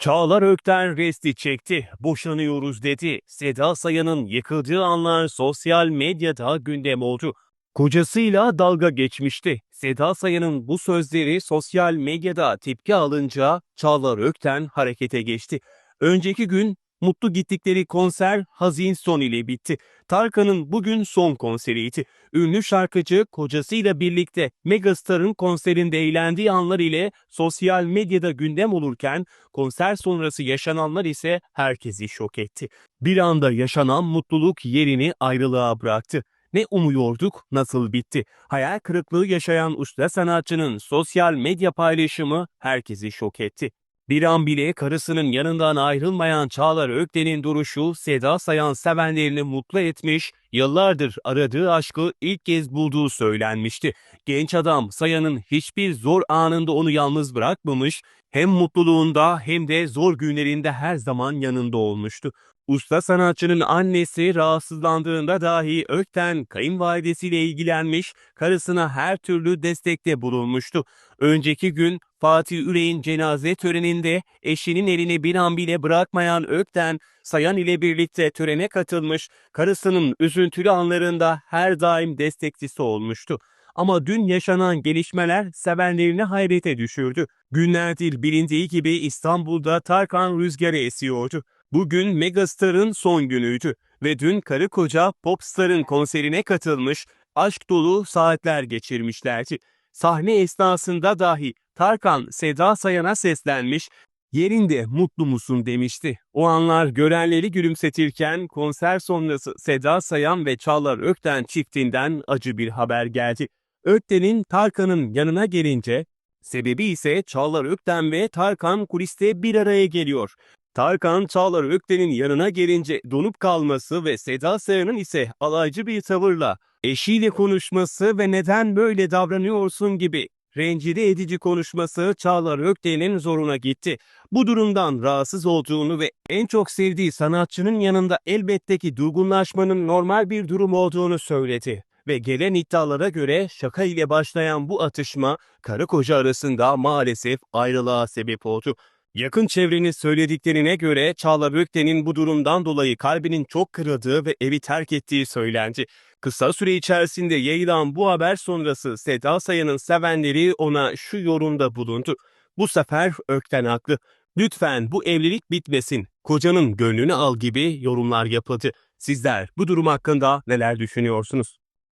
Çağlar Ökten resti çekti. Boşanıyoruz dedi. Seda Sayan'ın yıkıldığı anlar sosyal medyada gündem oldu. Kocasıyla dalga geçmişti. Seda Sayan'ın bu sözleri sosyal medyada tepki alınca Çağlar Ökten harekete geçti. Önceki gün mutlu gittikleri konser hazin son ile bitti. Tarkan'ın bugün son konseriydi. Ünlü şarkıcı kocasıyla birlikte Megastar'ın konserinde eğlendiği anlar ile sosyal medyada gündem olurken konser sonrası yaşananlar ise herkesi şok etti. Bir anda yaşanan mutluluk yerini ayrılığa bıraktı. Ne umuyorduk, nasıl bitti? Hayal kırıklığı yaşayan usta sanatçının sosyal medya paylaşımı herkesi şok etti. Bir an bile karısının yanından ayrılmayan Çağlar Ökten'in duruşu Seda Sayan sevenlerini mutlu etmiş, yıllardır aradığı aşkı ilk kez bulduğu söylenmişti. Genç adam Sayan'ın hiçbir zor anında onu yalnız bırakmamış, hem mutluluğunda hem de zor günlerinde her zaman yanında olmuştu. Usta sanatçının annesi rahatsızlandığında dahi Ökten kayınvalidesiyle ilgilenmiş, karısına her türlü destekte bulunmuştu. Önceki gün Fatih Üreğin cenaze töreninde eşinin elini bir an bile bırakmayan Ökten, Sayan ile birlikte törene katılmış, karısının üzüntülü anlarında her daim destekçisi olmuştu. Ama dün yaşanan gelişmeler sevenlerini hayrete düşürdü. Günlerdir bilindiği gibi İstanbul'da Tarkan rüzgarı esiyordu. Bugün Megastar'ın son günüydü ve dün karı koca Popstar'ın konserine katılmış, aşk dolu saatler geçirmişlerdi. Sahne esnasında dahi Tarkan Seda Sayan'a seslenmiş, yerinde mutlu musun demişti. O anlar görenleri gülümsetirken konser sonrası Seda Sayan ve Çağlar Ökten çiftinden acı bir haber geldi. Ökten'in Tarkan'ın yanına gelince, sebebi ise Çağlar Ökten ve Tarkan kuliste bir araya geliyor. Tarkan Çağlar Ökten'in yanına gelince donup kalması ve Seda Sayan'ın ise alaycı bir tavırla eşiyle konuşması ve neden böyle davranıyorsun gibi rencide edici konuşması Çağlar Ökten'in zoruna gitti. Bu durumdan rahatsız olduğunu ve en çok sevdiği sanatçının yanında elbette ki durgunlaşmanın normal bir durum olduğunu söyledi. Ve gelen iddialara göre şaka ile başlayan bu atışma karı koca arasında maalesef ayrılığa sebep oldu. Yakın çevrenin söylediklerine göre Çağlar Ökten'in bu durumdan dolayı kalbinin çok kırıldığı ve evi terk ettiği söylendi. Kısa süre içerisinde yayılan bu haber sonrası Seda Sayan'ın sevenleri ona şu yorumda bulundu. Bu sefer Ökten haklı. Lütfen bu evlilik bitmesin. Kocanın gönlünü al gibi yorumlar yapıldı. Sizler bu durum hakkında neler düşünüyorsunuz?